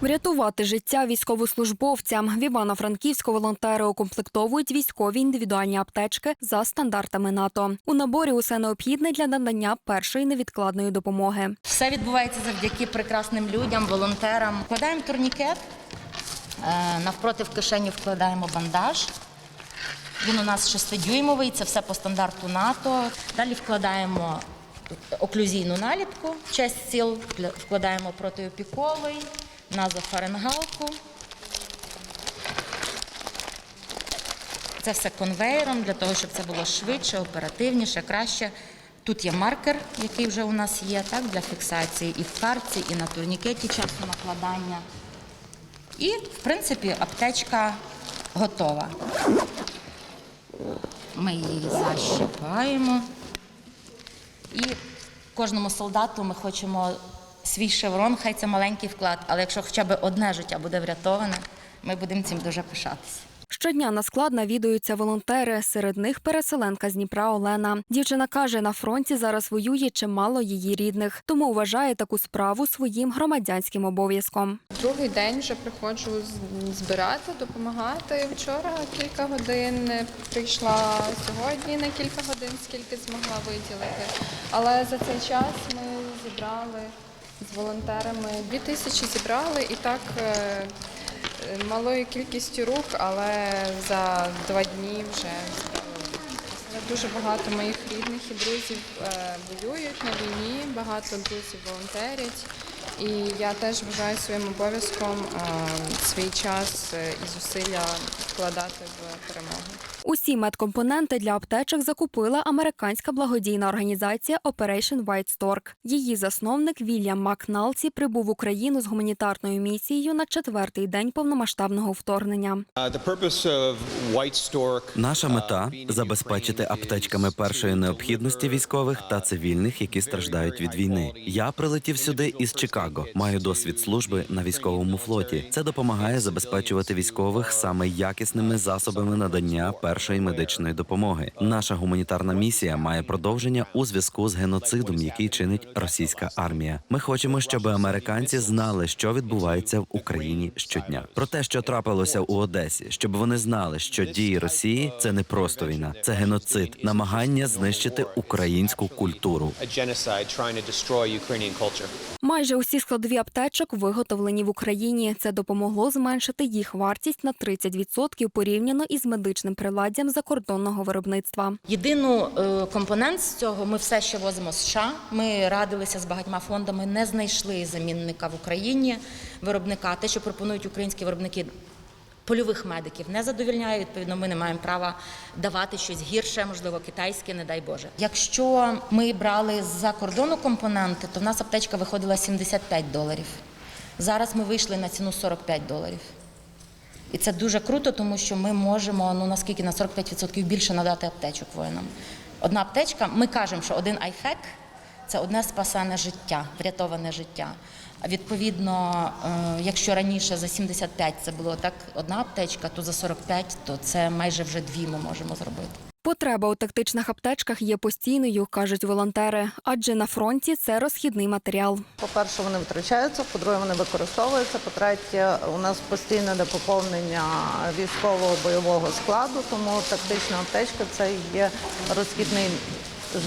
Врятувати життя військовослужбовцям в Івано-Франківську волонтери укомплектовують військові індивідуальні аптечки за стандартами НАТО. У наборі усе необхідне для надання першої невідкладної допомоги. Все відбувається завдяки прекрасним людям, волонтерам. Вкладаємо турнікет, е, навпроти в кишені вкладаємо бандаж. Він у нас шестидюймовий, це все по стандарту НАТО. Далі вкладаємо оклюзійну наліпку, честь сіл, вкладаємо протиопіковий, назофарингалку. Це все конвейером для того, щоб це було швидше, оперативніше, краще. Тут є маркер, який вже у нас є, так, для фіксації і в картці, і на турнікеті часу накладання. І, в принципі, аптечка готова. Ми її защипаємо. І кожному солдату ми хочемо свій шеврон, хай це маленький вклад, але якщо хоча б одне життя буде врятоване, ми будемо цим дуже пишатися. Щодня на склад навідуються волонтери. Серед них переселенка з Дніпра Олена. Дівчина каже, на фронті зараз воює чимало її рідних, тому вважає таку справу своїм громадянським обов'язком. Другий день вже приходжу збирати, допомагати. Вчора кілька годин прийшла сьогодні на кілька годин, скільки змогла виділити. Але за цей час ми зібрали з волонтерами дві тисячі зібрали і так е, малою кількістю рук, але за два дні вже. Дуже багато моїх рідних і друзів е, воюють на війні, багато друзів волонтерять. І я теж вважаю своїм обов'язком е, свій час і зусилля вкладати в перемогу. Усі медкомпоненти для аптечок закупила американська благодійна організація Operation White Stork. Її засновник Вільям Макналці прибув в Україну з гуманітарною місією на четвертий день повномасштабного вторгнення. Uh, Наша uh, мета забезпечити аптечками першої необхідності військових та цивільних, які страждають від війни. Я прилетів сюди із Чикаго. Маю досвід служби на військовому флоті. Це допомагає забезпечувати військових саме якісними засобами надання першої медичної допомоги. Наша гуманітарна місія має продовження у зв'язку з геноцидом, який чинить російська армія. Ми хочемо, щоб американці знали, що відбувається в Україні щодня. Про те, що трапилося у Одесі, щоб вони знали, що дії Росії це не просто війна, це геноцид, намагання знищити українську культуру. Майже усі складові аптечок виготовлені в Україні. Це допомогло зменшити їх вартість на 30% порівняно із медичним приладдям закордонного виробництва. Єдину е, компонент з цього ми все ще возимо з США. Ми радилися з багатьма фондами, не знайшли замінника в Україні виробника. Те, що пропонують українські виробники. Польових медиків не задовільняє. Відповідно, ми не маємо права давати щось гірше, можливо, китайське, не дай Боже. Якщо ми брали з-за кордону компоненти, то в нас аптечка виходила 75 доларів. Зараз ми вийшли на ціну 45 доларів. І це дуже круто, тому що ми можемо ну наскільки на 45% більше надати аптечок воїнам. Одна аптечка, ми кажемо, що один айфек це одне спасане життя, врятоване життя. Відповідно, е, якщо раніше за 75 це було так одна аптечка, то за 45 то це майже вже дві ми можемо зробити. Потреба у тактичних аптечках є постійною, кажуть волонтери, адже на фронті це розхідний матеріал. По-перше, вони витрачаються, по-друге, вони використовуються. По-третє, у нас постійне доповнення військового бойового складу, тому тактична аптечка це є розхідний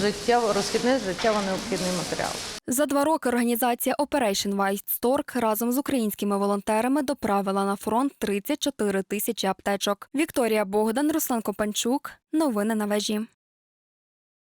життєво, розхідний життєво необхідний матеріал. За два роки організація Operation White Stork разом з українськими волонтерами доправила на фронт 34 тисячі аптечок. Вікторія Богдан, Руслан Копанчук. Новини на вежі.